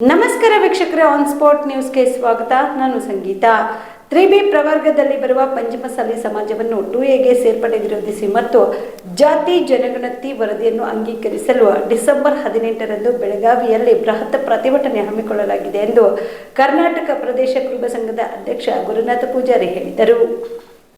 ನಮಸ್ಕಾರ ವೀಕ್ಷಕರೇ on spot ನ್ಯೂಸ್ಗೆ ಸ್ವಾಗತ. ನಾನು ಸಂಗೀತ. ತ್ರಿ ಬಿ ಪ್ರವರ್ಗದಲ್ಲಿ ಬರುವ ಪಂಚಮಸಾಲಿ ಸಮಾಜವನ್ನು ಟು ಎಗೆ ಸೇರ್ಪಡೆ ವಿರೋಧಿಸಿ ಮತ್ತು ಜಾತಿ ಜನಗಣತಿ ವರದಿಯನ್ನು ಅಂಗೀಕರಿಸಲು ಡಿಸೆಂಬರ್ ಹದಿನೆಂಟರಂದು ಬೆಳಗಾವಿಯಲ್ಲಿ ಬೃಹತ್ ಪ್ರತಿಭಟನೆ ಹಮ್ಮಿಕೊಳ್ಳಲಾಗಿದೆ ಎಂದು ಕರ್ನಾಟಕ ಪ್ರದೇಶ ಕುರುಬ ಸಂಘದ ಅಧ್ಯಕ್ಷ ಗುರುನಾಥ ಪೂಜಾರಿ ಹೇಳಿದರು.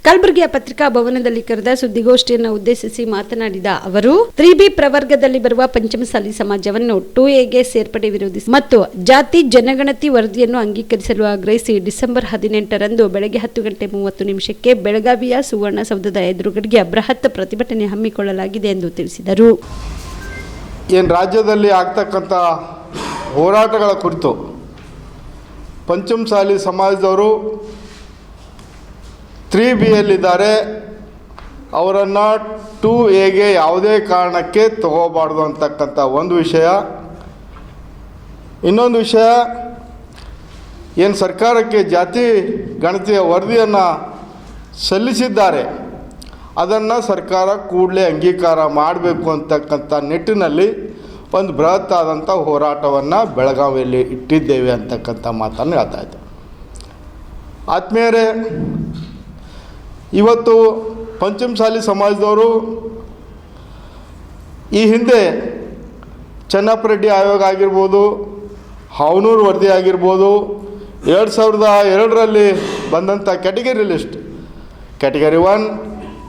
ಕಲಬುರಗಿಯ ಪತ್ರಿಕಾ ಭವನದಲ್ಲಿ ಕರೆದ ಸುದ್ದಿಗೋಷ್ಠಿಯನ್ನು ಉದ್ದೇಶಿಸಿ ಮಾತನಾಡಿದ ಅವರು, ತ್ರೀ ಬಿ ಪ್ರವರ್ಗದಲ್ಲಿ ಬರುವ ಪಂಚಮಸಾಲಿ ಸಮಾಜವನ್ನು ಟೂ ಎಗೆ ಸೇರ್ಪಡೆ ವಿರೋಧಿಸಿ ಮತ್ತು ಜಾತಿ ಜನಗಣತಿ ವರದಿಯನ್ನು ಅಂಗೀಕರಿಸಲು ಆಗ್ರಹಿಸಿ ಡಿಸೆಂಬರ್ ಹದಿನೆಂಟರಂದು ಬೆಳಗ್ಗೆ ಹತ್ತು ಗಂಟೆ ಮೂವತ್ತು ನಿಮಿಷಕ್ಕೆ ಬೆಳಗಾವಿಯ ಸುವರ್ಣಸೌಧದ ಎದುರುಗಡೆಗೆ ಬೃಹತ್ ಪ್ರತಿಭಟನೆ ಹಮ್ಮಿಕೊಳ್ಳಲಾಗಿದೆ ಎಂದು ತಿಳಿಸಿದರು. ಏನು ರಾಜ್ಯದಲ್ಲಿ ಆಗ್ತಕ್ಕಂಥ ಹೋರಾಟಗಳ ಕುರಿತು ಪಂಚಮಸಾಲಿ ಸಮಾಜದವರು ತ್ರೀ ಬಿ ಯಲ್ಲಿದ್ದಾರೆ. ಅವರನ್ನು ಟೂ ಎಗೆ ಯಾವುದೇ ಕಾರಣಕ್ಕೆ ತಗೋಬಾರ್ದು ಅಂತಕ್ಕಂಥ ಒಂದು ವಿಷಯ. ಇನ್ನೊಂದು ವಿಷಯ, ಏನು ಸರ್ಕಾರಕ್ಕೆ ಜಾತಿ ಗಣತಿಯ ವರದಿಯನ್ನು ಸಲ್ಲಿಸಿದ್ದಾರೆ, ಅದನ್ನು ಸರ್ಕಾರ ಕೂಡಲೇ ಅಂಗೀಕಾರ ಮಾಡಬೇಕು ಅಂತಕ್ಕಂಥ ನಿಟ್ಟಿನಲ್ಲಿ ಒಂದು ಬೃಹತ್ ಆದಂಥ ಹೋರಾಟವನ್ನು ಬೆಳಗಾವಿಯಲ್ಲಿ ಇಟ್ಟಿದ್ದೇವೆ ಅಂತಕ್ಕಂಥ ಮಾತನ್ನು ಹೇಳ್ತಾ ಇದ್ದೆ. ಆತ್ಮೀಯರೇ ಇವತ್ತು ಪಂಚಮಸಾಲಿ ಸಮಾಜದವರು ಈ ಹಿಂದೆ ಚೆನ್ನಪ್ಪ ರೆಡ್ಡಿ ಆಯೋಗ ಆಗಿರ್ಬೋದು, ಹಾವನೂರು ವರದಿ ಆಗಿರ್ಬೋದು, ಎರಡು ಸಾವಿರದ ಎರಡರಲ್ಲಿ ಬಂದಂಥ category list. Category one,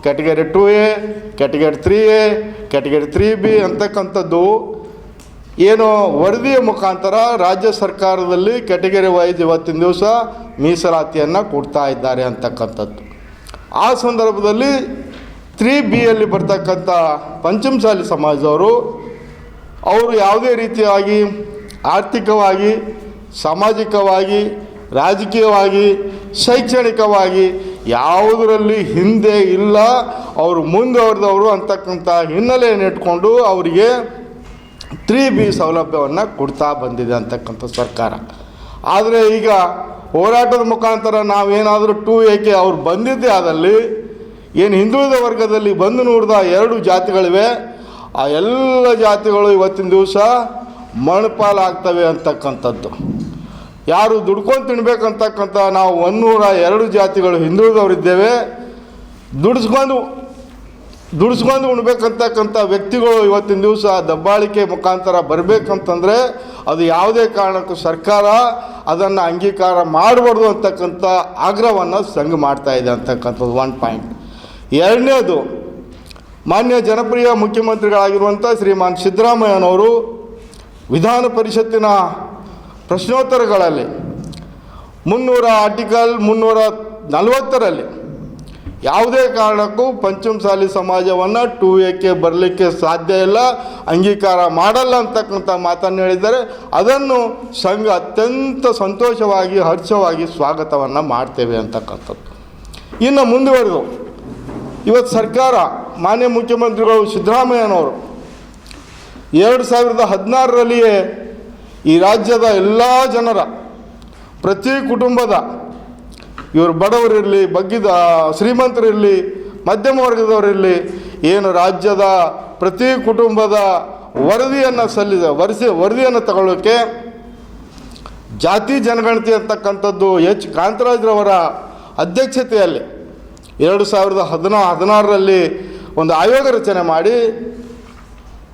category two A, category three A, category three B ಅಂತಕ್ಕಂಥದ್ದು ಏನು ವರದಿಯ ಮುಖಾಂತರ ರಾಜ್ಯ ಸರ್ಕಾರದಲ್ಲಿ ಕ್ಯಾಟಗರಿ ವೈಸ್ ಇವತ್ತಿನ ದಿವಸ ಮೀಸಲಾತಿಯನ್ನು ಕೊಡ್ತಾ ಇದ್ದಾರೆ ಅಂತಕ್ಕಂಥದ್ದು. ಆ ಸಂದರ್ಭದಲ್ಲಿ ತ್ರೀ ಬಿಯಲ್ಲಿ ಬರ್ತಕ್ಕಂಥ ಪಂಚಮಸಾಲಿ ಸಮಾಜದವರು ಅವರು ಯಾವುದೇ ರೀತಿಯಾಗಿ ಆರ್ಥಿಕವಾಗಿ, ಸಾಮಾಜಿಕವಾಗಿ, ರಾಜಕೀಯವಾಗಿ, ಶೈಕ್ಷಣಿಕವಾಗಿ ಯಾವುದರಲ್ಲಿ ಹಿಂದೆ ಇಲ್ಲ, ಅವರು ಮುಂದುವರೆದವರು ಅಂತಕ್ಕಂಥ ಹಿನ್ನೆಲೆಯನ್ನು ಇಟ್ಕೊಂಡು ಅವರಿಗೆ ತ್ರೀ ಬಿ ಸೌಲಭ್ಯವನ್ನು ಕೊಡ್ತಾ ಬಂದಿದೆ ಅಂತಕ್ಕಂಥ ಸರ್ಕಾರ. ಆದರೆ ಈಗ ಹೋರಾಟದ ಮುಖಾಂತರ ನಾವೇನಾದರೂ ಟೂ ಏಕೆ ಅವ್ರು ಬಂದಿದ್ದೇ ಆದಲ್ಲಿ, ಏನು ಹಿಂದುಳಿದ ವರ್ಗದಲ್ಲಿ ಬಂದು ನೋಡಿದ ಎರಡು ಜಾತಿಗಳಿವೆ, ಆ ಎಲ್ಲ ಜಾತಿಗಳು ಇವತ್ತಿನ ದಿವಸ ಮಣಪಾಲಾಗ್ತವೆ ಅಂತಕ್ಕಂಥದ್ದು. ಯಾರು ದುಡ್ಕೊಂಡು ತಿನ್ಬೇಕಂತಕ್ಕಂಥ ನಾವು ಒಂದೂರ ಎರಡು ಜಾತಿಗಳು ಹಿಂದುಳಿದವರಿದ್ದೇವೆ. ದುಡಿಸ್ಕೊಂಡು ದುಡಿಸ್ಕೊಂಡು ಉಣ್ಬೇಕಂತಕ್ಕಂಥ ವ್ಯಕ್ತಿಗಳು ಇವತ್ತಿನ ದಿವಸ ದಬ್ಬಾಳಿಕೆ ಮುಖಾಂತರ ಬರಬೇಕಂತಂದರೆ ಅದು ಯಾವುದೇ ಕಾರಣಕ್ಕೂ ಸರ್ಕಾರ ಅದನ್ನು ಅಂಗೀಕಾರ ಮಾಡಬಾರ್ದು ಅಂತಕ್ಕಂಥ ಆಗ್ರಹವನ್ನು ಸಂಘ ಮಾಡ್ತಾ ಇದೆ ಅಂತಕ್ಕಂಥದ್ದು ಒನ್ ಪಾಯಿಂಟ್ ಎರಡನೇದು, ಮಾನ್ಯ ಜನಪ್ರಿಯ ಮುಖ್ಯಮಂತ್ರಿಗಳಾಗಿರುವಂಥ ಶ್ರೀಮಾನ್ ಸಿದ್ದರಾಮಯ್ಯನವರು ವಿಧಾನ ಪರಿಷತ್ತಿನ ಪ್ರಶ್ನೋತ್ತರಗಳಲ್ಲಿ ಮುನ್ನೂರ ಆರ್ಟಿಕಲ್ ಮುನ್ನೂರ ನಲವತ್ತರಲ್ಲಿ ಯಾವುದೇ ಕಾರಣಕ್ಕೂ ಪಂಚಮಸಾಲಿ ಸಮಾಜವನ್ನು ಟು ಎಕ್ಕೆ ಬರಲಿಕ್ಕೆ ಸಾಧ್ಯ ಇಲ್ಲ, ಅಂಗೀಕಾರ ಮಾಡಲ್ಲ ಅಂತಕ್ಕಂಥ ಮಾತನ್ನು ಹೇಳಿದ್ದಾರೆ. ಅದನ್ನು ಸಂಘ ಅತ್ಯಂತ ಸಂತೋಷವಾಗಿ, ಹರ್ಷವಾಗಿ ಸ್ವಾಗತವನ್ನು ಮಾಡ್ತೇವೆ ಅಂತಕ್ಕಂಥದ್ದು. ಇನ್ನು ಮುಂದುವರೆದು, ಇವತ್ತು ಸರ್ಕಾರ, ಮಾನ್ಯ ಮುಖ್ಯಮಂತ್ರಿಗಳು ಸಿದ್ದರಾಮಯ್ಯನವರು ಎರಡು ಸಾವಿರದ ಹದಿನಾರರಲ್ಲಿಯೇ ಈ ರಾಜ್ಯದ ಎಲ್ಲ ಜನರ, ಪ್ರತಿ ಕುಟುಂಬದ ಇವರು ಬಡವರಿರಲಿ ಬಗ್ಗಿದ ಶ್ರೀಮಂತರಿರಲಿ ಮಧ್ಯಮ ವರ್ಗದವರಿರಲಿ ಏನು ರಾಜ್ಯದ ಪ್ರತಿ ಕುಟುಂಬದ ವರದಿಯನ್ನು ಸಲ್ಲಿಸ, ವರಿಸಿ, ವರದಿಯನ್ನು ತಗೊಳ್ಳೋಕ್ಕೆ ಜಾತಿ ಜನಗಣತಿ ಅಂತಕ್ಕಂಥದ್ದು ಎಚ್. ಕಾಂತರಾಜ್ರವರ ಅಧ್ಯಕ್ಷತೆಯಲ್ಲಿ ಎರಡು ಸಾವಿರದ ಹದಿನಾ ಹದಿನಾರರಲ್ಲಿ ಒಂದು ಆಯೋಗ ರಚನೆ ಮಾಡಿ